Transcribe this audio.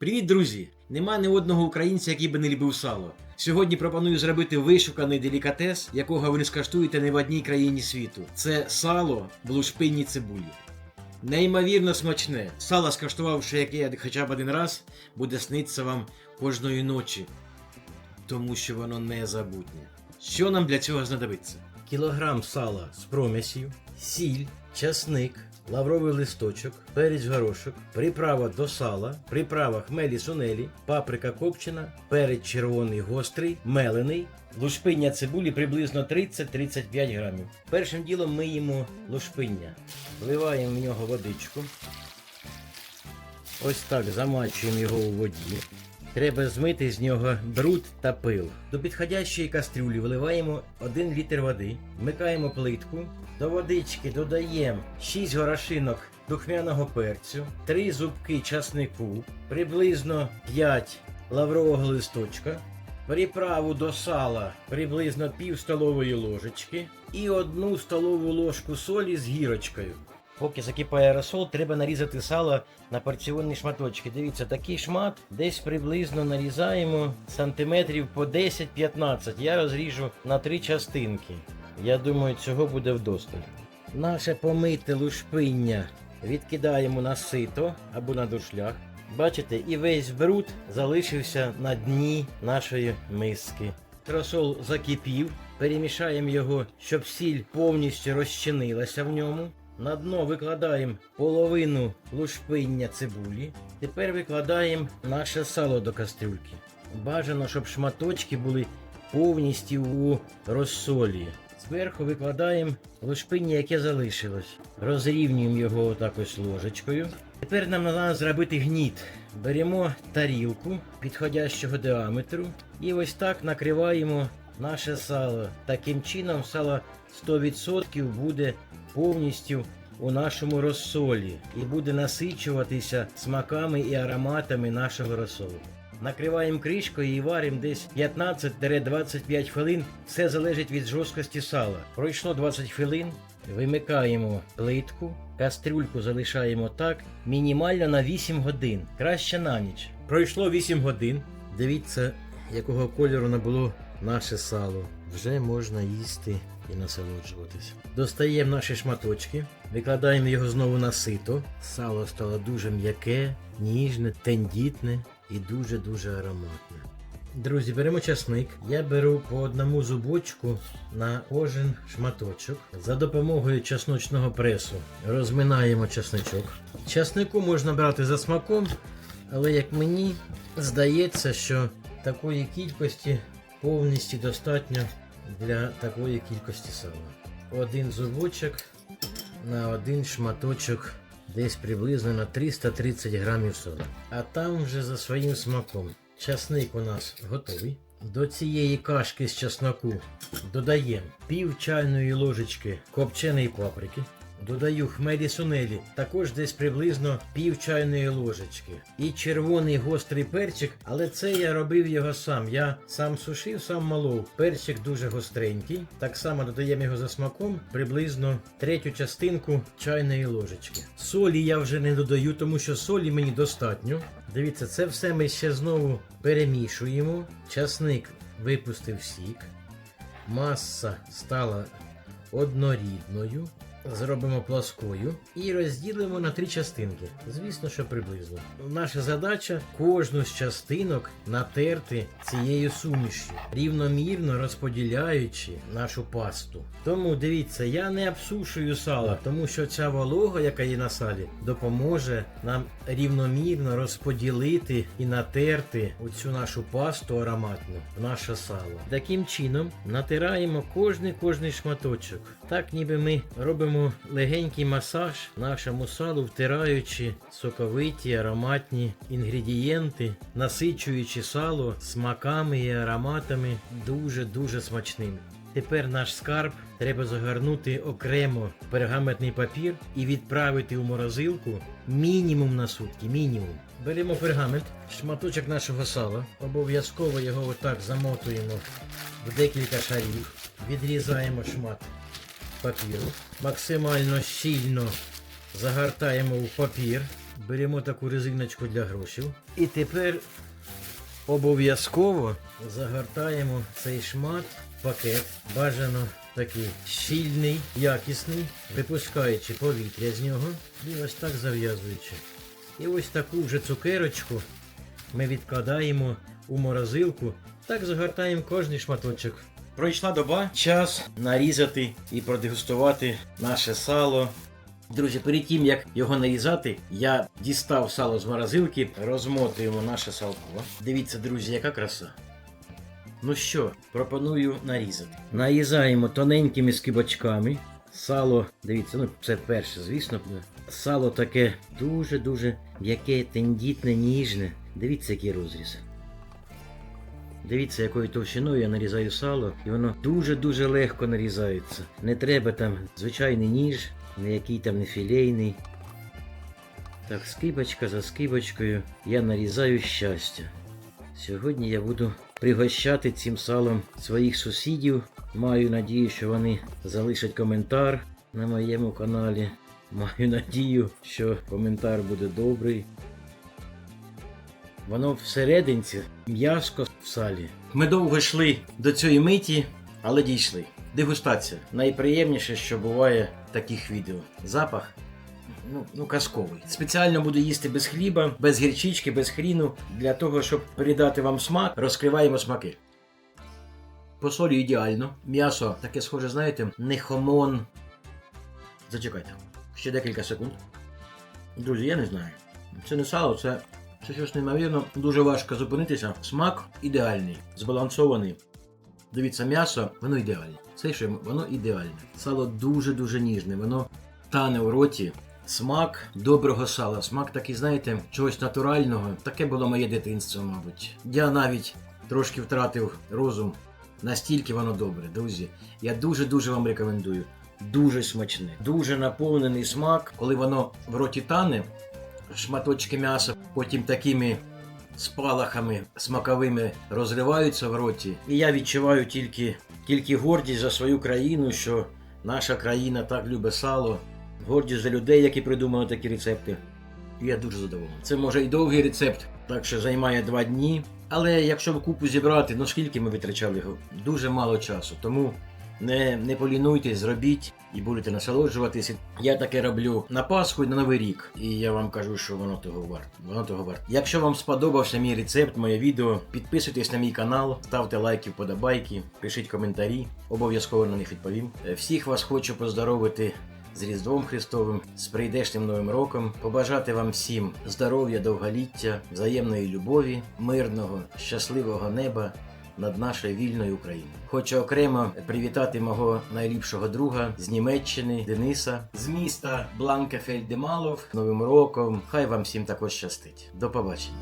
Привіт, друзі! Нема ні одного українця, який би не любив сало. Сьогодні пропоную зробити вишуканий делікатес, якого ви не скаштуєте ні в одній країні світу. Це сало в лушпинній цибулі. Неймовірно смачне. Сало, скаштувавши яке хоча б один раз, буде сниться вам кожної ночі, тому що воно незабутнє. Що нам для цього знадобиться? Кілограм сала з промісів, сіль, часник, лавровий листочок, перець горошок, приправа до сала, приправа хмелі сунелі, паприка копчена, перець червоний гострий, мелений, лушпиння цибулі приблизно 30-35 грамів. Першим ділом миємо лушпиння, вливаємо в нього водичку. Ось так замачуємо його у воді. Треба змити з нього бруд та пил. До підходящої кастрюлі вливаємо 1 літр води, вмикаємо плитку, до водички додаємо 6 горошинок духмяного перцю, 3 зубки часнику, приблизно 5 лаврового листочка, приправу до сала приблизно пів столової ложечки і 1 столову ложку солі з гірочкою. Поки закипає розсол, треба нарізати сало на порціонні шматочки. Дивіться, такий шмат десь приблизно нарізаємо сантиметрів по 10-15. Я розріжу на три частинки. Я думаю, цього буде вдосталь. Наше помите лушпиння відкидаємо на сито або на душлях. Бачите, і весь бруд залишився на дні нашої миски. Розсол закипів, перемішаємо його, щоб сіль повністю розчинилася в ньому. На дно викладаємо половину лушпиння цибулі. Тепер викладаємо наше сало до кастрюльки. Бажано, щоб шматочки були повністю у розсолі. Зверху викладаємо лушпиння, яке залишилось. Розрівнюємо його отак ложечкою. Тепер нам треба зробити гніт. Беремо тарілку підходящого діаметру і ось так накриваємо наше сало. Таким чином сало 100% буде повністю у нашому розсолі і буде насичуватися смаками і ароматами нашого розсолу. Накриваємо кришкою і варимо десь 15-25 хвилин. Все залежить від жорсткості сала. Пройшло 20 хвилин. Вимикаємо плитку, кастрюльку залишаємо так, мінімально на 8 годин. Краще на ніч. Пройшло 8 годин. Дивіться, якого кольору набуло наше сало. Вже можна їсти і насолоджуватись. Достаємо наші шматочки, викладаємо його знову на сито. Сало стало дуже м'яке, ніжне, тендітне і дуже-дуже ароматне. Друзі, беремо часник. Я беру по одному зубочку на кожен шматочок. За допомогою чесночного пресу розминаємо чесничок. Часнику можна брати за смаком, але як мені здається, що такої кількості повністю достатньо для такої кількості сала. Один зубочок на один шматочок десь приблизно на 330 грамів соли. А там вже за своїм смаком. Часник у нас готовий. До цієї кашки з чесноку додаємо пів чайної ложечки копченої паприки. Додаю хмелі сунелі, також десь приблизно пів чайної ложечки. І червоний гострий перчик, але це я робив його сам. Я сам сушив, сам малов. Перчик дуже гостренький. Так само додаємо його за смаком приблизно третю частинку чайної ложечки. Солі я вже не додаю, тому що солі мені достатньо. Дивіться, це все ми ще знову перемішуємо. Часник випустив сік. Маса стала однорідною. Зробимо плоскою і розділимо на три частинки. Звісно, що приблизно. Наша задача кожну з частинок натерти цією сумішю, рівномірно розподіляючи нашу пасту. Тому дивіться, я не обсушую сало, тому що ця волога, яка є на салі, допоможе нам рівномірно розподілити і натерти оцю нашу пасту ароматну в наше сало. Таким чином натираємо кожний кожний шматочок. Так ніби ми робимо легенький масаж нашому салу, втираючи соковиті ароматні інгредієнти, насичуючи сало смаками і ароматами дуже-дуже смачними. Тепер наш скарб треба загорнути окремо в пергаментний папір і відправити у морозилку мінімум на сутки. Мінімум. Беремо пергамент, шматочок нашого сала. Обов'язково його отак замотуємо в декілька шарів. Відрізаємо шмат папіру. Максимально щільно загортаємо в папір. Беремо таку резиночку для грошей. І тепер обов'язково загортаємо цей шмат пакет. Бажано такий щільний, якісний, випускаючи повітря з нього. І ось так зав'язуючи. І ось таку вже цукерочку ми відкладаємо у морозилку. Так загортаємо кожний шматочок. Пройшла доба, час нарізати і продегустувати наше сало. Друзі, перед тим як його нарізати, я дістав сало з морозилки, розмотуємо наше салко. Дивіться, друзі, яка краса. Ну що, пропоную нарізати. Нарізаємо тоненькими скибочками. Сало, дивіться, ну це перше, звісно. Сало таке дуже-дуже м'яке, тендітне, ніжне. Дивіться, який розріз. Дивіться, якою товщиною я нарізаю сало, і воно дуже-дуже легко нарізається. Не треба там звичайний ніж, ніякий там не філейний. Так, скибочка за скибочкою я нарізаю щастя. Сьогодні я буду пригощати цим салом своїх сусідів. Маю надію, що вони залишать коментар на моєму каналі. Маю надію, що коментар буде добрий. Воно всерединці м'яско салі. Ми довго йшли до цієї миті, але дійшли. Дегустація. Найприємніше, що буває в таких відео. Запах. Ну, ну, казковий. Спеціально буду їсти без хліба, без гірчички, без хріну. Для того, щоб передати вам смак, розкриваємо смаки. По солі ідеально. М'ясо таке схоже, знаєте, не хомон. Зачекайте. Ще декілька секунд. Друзі, я не знаю. Це не сало, це щось неймовірно. Дуже важко зупинитися. Смак ідеальний, збалансований. Дивіться, м'ясо, воно ідеальне. Це що воно ідеальне. Сало дуже-дуже ніжне, воно тане у роті. Смак доброго сала, смак такий, знаєте, чогось натурального. Таке було моє дитинство, мабуть. Я навіть трошки втратив розум. Настільки воно добре, друзі. Я дуже-дуже вам рекомендую. Дуже смачне, дуже наповнений смак, коли воно в роті тане, шматочки м'яса, потім такими спалахами смаковими розриваються в роті. І я відчуваю тільки, тільки гордість за свою країну, що наша країна так любить сало, гордість за людей, які придумали такі рецепти. І я дуже задоволений. Це може і довгий рецепт, так що займає два дні. Але якщо в купу зібрати, ну скільки ми витрачали його? Дуже мало часу. Тому не, не полінуйтесь, зробіть і будете насолоджуватися. Я таке роблю на Пасху і на Новий рік. І я вам кажу, що воно того варто. Воно того варто. Якщо вам сподобався мій рецепт, моє відео, підписуйтесь на мій канал, ставте лайки, вподобайки, пишіть коментарі, обов'язково на них відповім. Е, Всіх вас хочу поздоровити з Різдвом Христовим, з прийдешнім Новим роком, побажати вам всім здоров'я, довголіття, взаємної любові, мирного, щасливого неба над нашою вільною Україною. Хочу окремо привітати мого найліпшого друга з Німеччини Дениса з міста Бланкефельд-де-Малов Новим роком. Хай вам всім також щастить. До побачення.